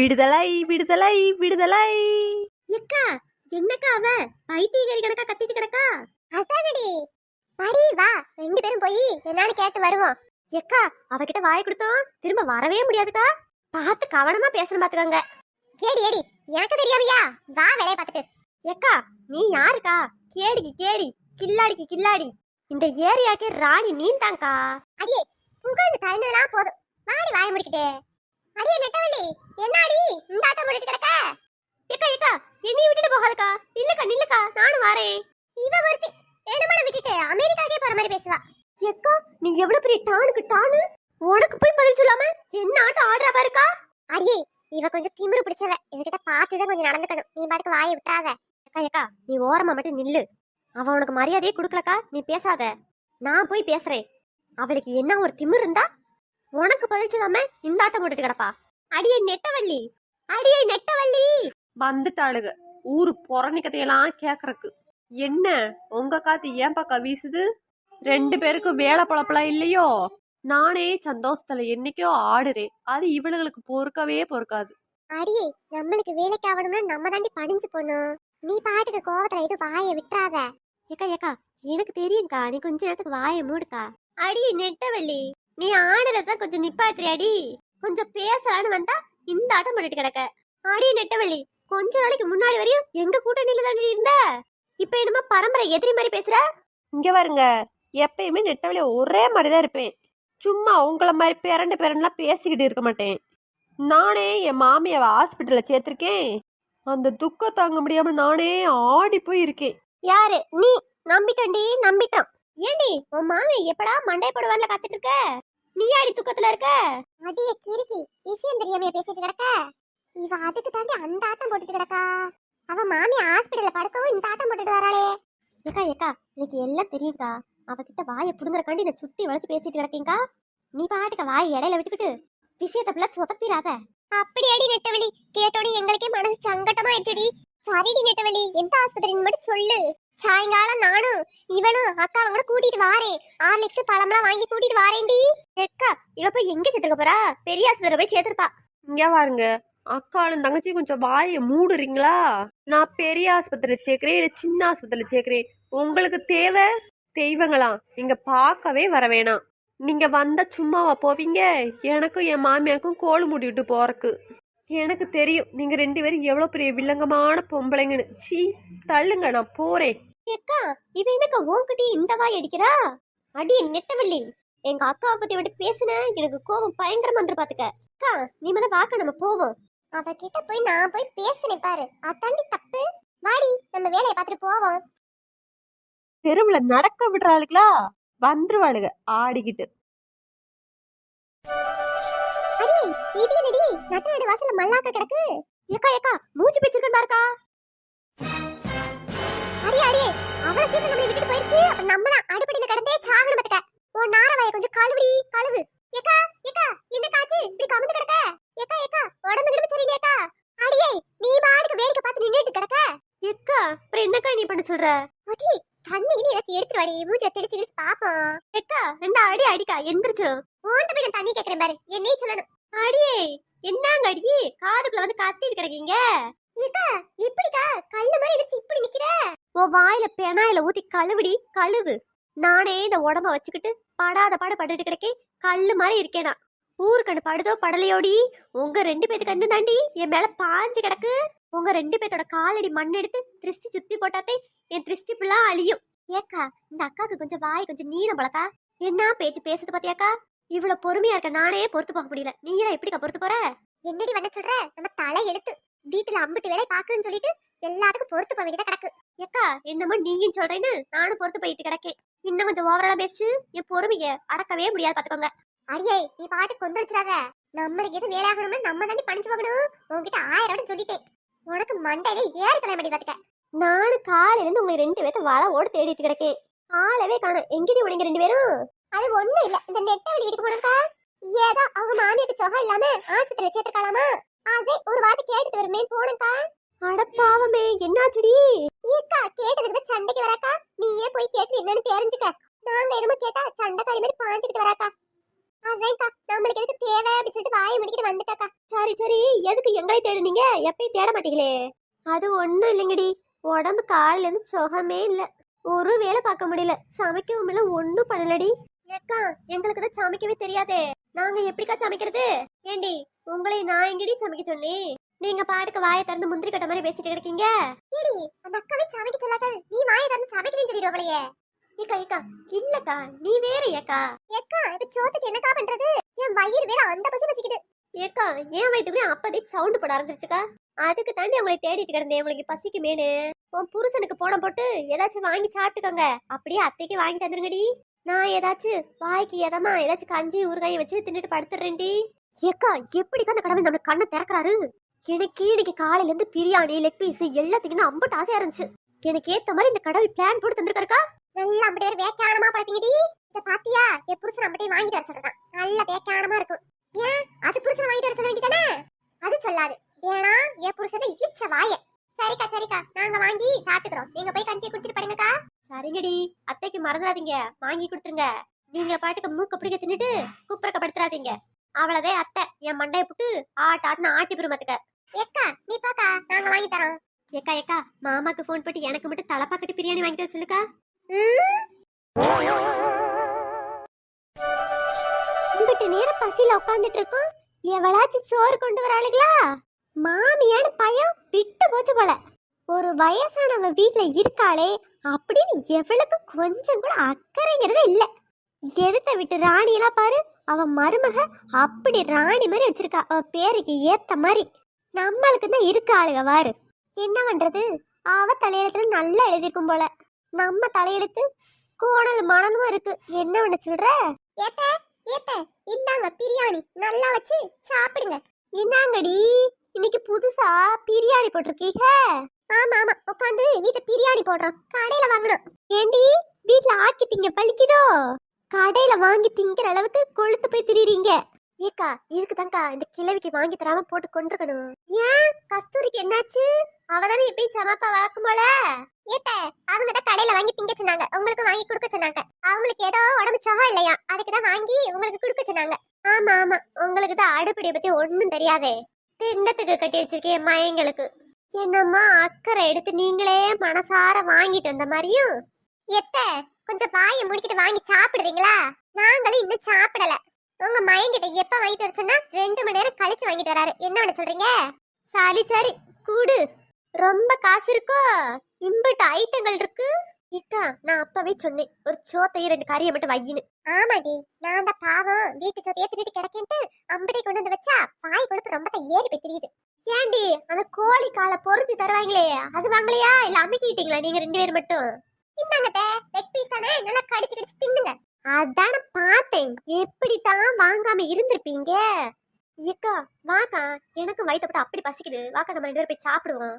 விடுதலை விடுதலை விடுதலை. எக்கா என்னக்கா அவ? பைத்தியகாரி கணக்கா கத்திட்டு கிடக்கா? அதானடி. படி வா. ரெண்டு பேரும் போய் என்னன்னு கேட்டு வருவோம். எக்கா அவகிட்ட வாய் கொடுத்தோம். திரும்ப வரவே முடியாதுக்கா. பார்த்து கவனமா பேசணும் பாத்துக்கோங்க. கேடி ஏடி எனக்கு தெரியாமையா? வா வேலையை பார்த்துட்டு. எக்கா நீ யாருக்கா? கேடிக்கு கேடி கில்லாடிக்கு கில்லாடி. இந்த ஏரியாக்கு ராணி நீந்தாங்கா அடியே புகழ்ந்து தழுந்ததெல்லாம் போதும். வாடி வாய முடிக்கிட்டே. அடியே நெட்டவள்ளி என்னாடி? இந்த ஆட்டம் போட்டுட்டு கிடக்க? ஏக்கா ஏக்கா என்னையும் விட்டுட்டு போகாதக்கா. இல்லக்கா நில்லுக்கா நானும் வரேன். இவ ஒருத்தி ஏழுமலை விட்டுட்டு அமெரிக்காக்கே போற மாதிரி பேசுவா. ஏக்கா நீ எவ்வளவு பெரிய டானுக்கு டானு? உனக்கு போய் பதில் சொல்லாம என்ன ஆட்டம் ஆடுறா பாருக்கா? அடியே இவ கொஞ்சம் திமிரு பிடிச்சவ. இவகிட்ட பார்த்துதான் கொஞ்சம் நடந்துக்கணும். நீ பாட்டுக்கு வாயை விட்டாத அக்கா ஏக்கா நீ ஓரமா மட்டும் நில்லு. அவ உனக்கு மரியாதையே கொடுக்கலக்கா. நீ பேசாத. நான் போய் பேசுறேன். அவளுக்கு என்ன ஒரு திமிரு இருந்தா உனக்கு பதில் சொல்லாம இந்த ஆட்டம் போட்டுட்டு கிடப்பா. அடியே நெட்டவள்ளி. அடியே நெட்டவள்ளி. வந்துட்டாளுக. ஊரு புறணி கதையெல்லாம் கேக்குறக்கு. என்ன? உங்க காத்து ஏன் பக்கா வீசுது ரெண்டு பேருக்கும் வேலை பழப்பலாம் இல்லையோ? நானே சந்தோஷத்துல என்னைக்கோ ஆடுறேன். அது இவளுகளுக்கு பொறுக்கவே பொறுக்காது. அடியே நம்மளுக்கு வேலைக்கு ஆகணும்னா நம்ம தாண்டி படிஞ்சு போகணும் நீ பாட்டுக்கு கோவத்துல இது வாயை விட்டுறாத. ஏக்கா ஏக்கா எனக்கு தெரியும்க்கா. நீ கொஞ்ச நேரத்துக்கு வாயை மூடுக்கா. அடி நெட்டவள்ளி. நீ ஆடுறத கொஞ்சம் நிப்பாட்டுறி அடி கொஞ்சம் பேசலான்னு வந்தா இந்த ஆட்டம் பண்ணிட்டு கிடக்க. அடி நெட்டவள்ளி கொஞ்ச நாளைக்கு முன்னாடி வரையும் எங்க கூட்டணியில தாண்டி இருந்த? இப்ப என்னமோ பரம்பரை எதிரி மாதிரி பேசுற? இங்க பாருங்க எப்பயுமே நெட்டவழிய ஒரே மாதிரி தான் இருப்பேன். சும்மா உங்கள மாதிரி பேரண்டு பேரண்டெல்லாம் பேசிக்கிட்டு இருக்க மாட்டேன். நானே என் மாமியாவை ஹாஸ்பிட்டலில் சேர்த்துருக்கேன். அந்த துக்கம் தாங்க முடியாம நானே ஆடி போய் இருக்கேன் யாரு? நீ? நம்பிட்டோண்டி நம்பிட்டோம். ஏண்டி உன் மாமி எப்படா மண்டை போடுவான்ல காத்துட்டு இருக்க? நீ அடி துக்கத்துல இருக்க? அடிய கிறுக்கி. விஷயம் தெரியாம பேசிட்டு கிடக்க? இவ அதுக்கு தாண்டி அந்த ஆட்டம் போட்டுட்டு கிடக்கா? அவ மாமி ஹாஸ்பிடல்ல படுக்கவும் இந்த ஆட்டம் போட்டுட்டு வராளே. ஏக்கா ஏக்கா எனக்கு எல்லாம் தெரியும்க்கா. அவகிட்ட வாயை புடுங்குறக்காண்டி நான் சுத்தி வளைச்சு பேசிட்டு கிடக்கீங்கக்கா. நீ பாட்டுக்க வாய் இடையில விட்டுக்கிட்டு விஷயத்தை பிள்ளை சொதப்பிடாத அப்படி அடி நெட்டவழி கேட்டோடி எங்களுக்கே மனசு சங்கட்டமா ஆயிடுச்சுடி சரிடி நெட்டவழி எந்த ஆஸ்பத்திரின்னு மட்டும் சொல்லு. சாயங்காலம் நானும் இவனும் அக்காவை கூட கூட்டிட்டு வாரேன். ஆர்லிக்ஸ் பழம்லாம் வாங்கி கூட்டிட்டு வாரேன்டி. அக்கா இவ போய் எங்க சேர்த்துக்க போறா? பெரிய ஆஸ்பத்திரி போய் சேர்த்திருப்பா. இங்க பாருங்க அக்காளும் தங்கச்சி கொஞ்சம் வாயை மூடுறீங்களா? நான் பெரிய ஆஸ்பத்திரியில் சேர்க்கிறேன் இல்லை சின்ன ஆஸ்பத்திரியில் சேர்க்கிறேன். உங்களுக்கு தேவை? தெய்வங்களா? நீங்க பார்க்கவே வர வேணாம். நீங்க வந்தா சும்மாவா போவீங்க? எனக்கும் என் மாமியாருக்கும் கோல் மூடிவிட்டு போறக்கு. எனக்கு தெரியும் நீங்க ரெண்டு பேரும் எவ்வளோ பெரிய வில்லங்கமான பொம்பளைங்கன்னு. சீ தள்ளுங்க நான் போறேன். அக்கா இவ என்னக்கா உன்கிட்ட இந்த வாய் அடிக்கிறா? அடி நெட்டவள்ளி. எங்க அக்காவை பத்தி விட்டு பேசுன எனக்கு கோபம் பயங்கரமா வந்து பாத்துக்க. அக்கா நீ முத வாக்க நம்ம போவோம். அவகிட்ட போய் நான் போய் பேசுனேன் பாரு. அதாண்டி தப்பு. வாடி நம்ம வேலையை பார்த்துட்டு போவோம். தெருவில் நடக்க விடுறாளுங்களா வந்துருவாளுங்க ஆடிக்கிட்டு. அடி இது என்னடி? நட்டு நடு வாசல்ல மல்லாக்க கிடக்கு. ஏக்கா ஏக்கா மூச்சு பேச்சிருக்கேன் பாருக்கா. அடி அடி அவள சீக்கிரம் நம்மளை விட்டுட்டு போயிடுச்சு. அப்ப நம்ம தான் அடிப்படையில கிடந்தே சாகணும் பாத்துக்க ஓ நாரவாய கொஞ்சம் கழுவுடி கழுவு. ஏக்கா ஏக்கா என்ன காச்சு இப்படி கமந்து கிடக்க? ஏக்கா ஏக்கா உடம்பு கிடம்பு சரியில்லையாக்கா அடியே நீ பாட்டுக்கு வேடிக்கை பார்த்து நின்னுட்டு கிடக்க? ஏக்கா அப்புறம் என்னக்கா நீ பண்ண சொல்ற? அடி தண்ணி கிணி ஏதாச்சும் எடுத்துட்டு வாடி. மூஞ்சில தெளிச்சு தெளிச்சு பாப்போம். ஏக்கா ரெண்டு அடி அடிக்கா. எந்திரிச்சிரும் ஓண்டு போய் நான் தண்ணி கேக்குறேன் பாரு. என்னையே சொல்லணும். அடியே என்னங்க அடியே? காதுக்குள்ள வந்து கத்திட்டு கிடக்கீங்க? ஏக்கா இப்படிக்கா? கல்லு மாதிரி இப்படி நிக்கிற? உன் வாயில பெனாயில ஊத்தி கழுவிடி கழுவு. நானே இந்த உடம்ப வச்சுக்கிட்டு படாத பாட பட்டுட்டு கிடக்கேன் கல்லு மாதிரி இருக்கேனா. ஊரு படுதோ படலையோடி? உங்க ரெண்டு பேத்து கண்ணு தாண்டி என் மேல பாஞ்சு கிடக்கு. உங்க ரெண்டு பேத்தோட காலடி மண் எடுத்து திருஷ்டி சுத்தி போட்டாத்தே என் திருஷ்டி புள்ளா அழியும். ஏக்கா இந்த அக்காக்கு கொஞ்சம் வாய் கொஞ்சம் நீளம் பழக்கா என்ன பேச்சு பேசுறது பாத்தியாக்கா? இவ்வளவு பொறுமையா இருக்க நானே பொறுத்து போக முடியல. நீங்களா எப்படிக்கா பொறுத்து போற? என்னடி பண்ண சொல்ற? நம்ம தலை எழுத்து. வீட்டுல அம்பிட்டு வேலை பாக்குன்னு சொல்லிட்டு எல்லாத்துக்கும் பொறுத்து போக வேண்டியதா கிடக்கு. ஏக்கா என்னமோ நீயும் சொல்றேன்னு நானும் பொறுத்து போயிட்டு கிடக்கேன். இன்னும் கொஞ்சம் ஓவரலா பேசு என் பொறுமைய அடக்கவே முடியாது பாத்துக்கோங்க. அடியே நீ பாட்டு கொந்தளிச்சிடாத. நம்மளுக்கு எது வேலையாகணும்னு நம்ம தாண்டி பணிச்சு போகணும். உன்கிட்ட ஆயிரம் விட சொல்லிட்டேன். உனக்கு மண்டையில ஏறி கிளம்பி பாத்துக்க. நானும் காலையில இருந்து உங்களை ரெண்டு பேர்த்த வள ஓட தேடிட்டு கிடக்கேன். ஆளவே காணும். எங்கடி உனங்க ரெண்டு பேரும்? அது ஒண்ணும் இல்ல. இந்த நெட்ட வழி வீட்டுக்கு போனக்கா ஏதோ அவங்க மாமியாருக்கு சுகம் இல்லாம ஆஸ்பத்திரியில சேர்த்துக்கலாமா அதே ஒரு வாட்டி கேட்டுட்டு வருமே போனக்கா அட பாவமே என்னாச்சுடி? ஏக்கா கேட்டதுக்கு சண்டைக்கு வராக்கா? நீயே போய் கேட்டு என்னன்னு தெரிஞ்சுக்க. நாங்க என்னமோ கேட்டா சண்டைக்காரி மாதிரி பாஞ்சுக்கிட்டு வராக்கா. அதான்க்கா நம்மளுக்கு எதுக்கு தேவை அப்படின்னு சொல்லிட்டு வாயை முடிக்கிட்டு வந்துட்டாக்கா. சரி சரி எதுக்கு எங்களை தேடுனீங்க? எப்பயும் தேட மாட்டீங்களே. அது ஒண்ணும் இல்லைங்கடி. உடம்பு காலில இருந்து சுகமே இல்ல. ஒரு வேலை பார்க்க முடியல. சமைக்கவும் இல்ல ஒண்ணும் பண்ணலடி. ஏக்கா எங்களுக்கு தான் சமைக்கவே தெரியாதே. நாங்க எப்படிக்கா சமைக்கிறது? ஏண்டி உங்களை நான் எங்கடி சமைக்க சொன்னேன் நீங்க பாட்டுக்கு வாயை திறந்து முந்திரி கட்ட மாதிரி பேசிட்டு இருக்கீங்க ஏடி அந்த அக்காவே சமைக்க சொல்லாத நீ வாயை திறந்து சமைக்கிறேன்னு சொல்லிடுவாங்களே ஏக்கா ஏக்கா இல்லக்கா நீ வேற ஏக்கா. ஏக்கா இப்ப சோத்துக்கு என்னக்கா பண்றது? என் வயிறு வேற அந்த பசி பசிக்குது. ஏக்கா ஏன் வயிற்றுக்குள்ளே அப்பதே சவுண்ட் போட ஆரம்பிச்சிருச்சுக்கா. அதுக்கு தாண்டி உங்களை தேடிட்டு கிடந்தேன். உங்களுக்கு பசிக்கு மேனு உன் புருஷனுக்கு போன போட்டு ஏதாச்சும் வாங்கி சாப்பிட்டுக்கோங்க. அப்படியே அத்தைக்கு வாங்கி தந்துருங்கடி நான் ஏதாச்சும் வாய்க்கு எதமா ஏதாச்சும் கஞ்சி ஊறுகாயை வச்சு தின்னுட்டு படுத்துறேன்டி ஏக்கா எப்படிக்கா அந்த கடவுள் நம்மளுக்கு கண்ணை திறக்கறாரு? எனக்கு இன்னைக்கு காலையில இருந்து பிரியாணி லெக் பீஸ் எல்லாத்துக்கும் அம்பட்டு ஆசையா இருந்துச்சு. எனக்கு ஏத்த மாதிரி இந்த கடவுள் பிளான் போட்டு தந்திருக்காருக்கா? நல்லா அப்படி ஒரு வேக்கானமா பழப்பீங்கடி. இத பாத்தியா? என் புருஷன் அப்படியே வாங்கிட்டு வர சொல்றான் நல்ல வேக்கானமா இருக்கும். ஏன்? அது புருஷன் வாங்கிட்டு வர சொல்ல வேண்டியதானே? அது சொல்லாது. ஏன்னா என் புருஷனை இழிச்ச வாய. சரிக்கா சரிக்கா. நாங்க வாங்கி சாப்பிட்டுக்கிறோம். நீங்க போய் கஞ்சியை குடிச்சிட்டு படுங்கக்கா. சரிங்கடி. அத்தைக்கு மறந்துடாதீங்க. வாங்கி கொடுத்துருங்க. நீங்க பாட்டுக்கு மூக்க பிடிக்க தின்னுட்டு குப்புறக்க படுத்துறாதீங்க. அவ்வளவுதே அத்தை. என் மண்டைய புட்டு ஆட்டு ஆட்டுன்னு ஆட்டி பெருமாத்துக்க ஏக்கா நீ பாக்கா நாங்க வாங்கி தரோம். ஏக்கா ஏக்கா மாமாக்கு ஃபோன் போட்டு எனக்கு மட்டும் தலைப்பாக்கட்டு பிரியாணி வாங்கிட்டு வர சொல்லுக்கா. இம்பிட்டு நேரம் பசியில உட்காந்துட்டு இருக்கோம். எவளாச்சும் சோறு கொண்டு வராளுங்களா மாமியான பயம் விட்டு போச்சு போல. ஒரு வயசானவ வீட்ல இருக்காளே அப்படின்னு எவளுக்கு கொஞ்சம் கூட அக்கறைங்கிறதே இல்ல. எதுத்த விட்டு ராணியெல்லாம் பாரு அவ மருமக அப்படி ராணி மாதிரி வச்சிருக்கா. அவ பேருக்கு ஏத்த மாதிரி. நம்மளுக்கு தான் இருக்க ஆளுக வாரு. என்ன பண்றது? அவ தலையெழுத்துல நல்லா எழுதிருக்கும் போல. நம்ம தலையெழுத்து கோணல் மணலும் இருக்கு. என்ன பண்ண சொல்ற? ஏத்த ஏத்த இந்தாங்க பிரியாணி. நல்லா வச்சு சாப்பிடுங்க. இந்தாங்கடி. இன்னைக்கு புதுசா பிரியாணி போட்டிருக்கீங்க. ஆமா ஆமா. உட்காந்து வீட்டுல பிரியாணி போடுறோம். கடையில வாங்கணும். ஏண்டி? வீட்ல ஆக்கி திங்க பழிக்குதோ? கடையில வாங்கி திங்கிற அளவுக்கு கொழுத்து போய் திரியுறீங்க. ஏக்கா இதுக்கு தான்க்கா இந்த கிழவிக்கு வாங்கி தராம போட்டு கொண்டிருக்கணும் ஏன்? கஸ்தூரிக்கு என்னாச்சு? அவதானே எப்பயும் சமாப்பா வளர்க்கும் போல? ஏத்த அவங்க தான் கடையில வாங்கி திங்க சொன்னாங்க. உங்களுக்கு வாங்கி கொடுக்க சொன்னாங்க. அவங்களுக்கு ஏதோ உடம்பு சவா இல்லையா? அதுக்கு தான் வாங்கி உங்களுக்கு கொடுக்க சொன்னாங்க. ஆமா ஆமா. உங்களுக்கு தான் அடுப்படியை பத்தி ஒண்ணும் தெரியாதே. திண்டத்துக்கு கட்டி வச்சிருக்கேன் மயங்களுக்கு. என்னம்மா அக்கறை எடுத்து நீங்களே மனசார வாங்கிட்டு வந்த மாதிரியும்? எத்த கொஞ்சம் வாயை முடிக்கிட்டு வாங்கி சாப்பிடுறீங்களா? நாங்களும் இன்னும் சாப்பிடல. உங்க மயங்கிட்ட எப்ப வாங்கிட்டு வர சொன்னா ரெண்டு மணி நேரம் கழிச்சு வாங்கிட்டு வராரு. என்ன பண்ண சொல்றீங்க? சரி சரி. கூடு. ரொம்ப காசு இருக்கோ? இம்பட்டு ஐட்டங்கள் இருக்கு? இக்கா நான் அப்பவே சொன்னேன். ஒரு சோத்தையும் ரெண்டு கறியை மட்டும் வையின்னு. ஆமாடி. நான் அந்த பாவம். வீட்டு சோத்தையே தின்னுட்டு கிடக்கேன்ட்டு அம்படி கொண்டு வந்து வச்சா பாய் கொழுப்பு ரொம்ப ஏறி போய் தெரியுது. ஏண்டி அந்த கோழி காலை பொறிச்சு தருவாங்களே. அது வாங்கலையா? இல்ல அமுக்கிட்டீங்களா நீங்க ரெண்டு பேரும் மட்டும்? இந்தாங்க லெக் பீஸ் தானே? நல்லா கடிச்சு கடிச்சு தின்னுங்க. அதான பார்த்தேன். எப்படி தான் வாங்காம இருந்திருப்பீங்க? ஏக்கா வாக்கா எனக்கு வயிற்று போட்டு அப்படி பசிக்குது. வாக்கா நம்ம ரெண்டு பேரும் போய் சாப்பிடுவோம்.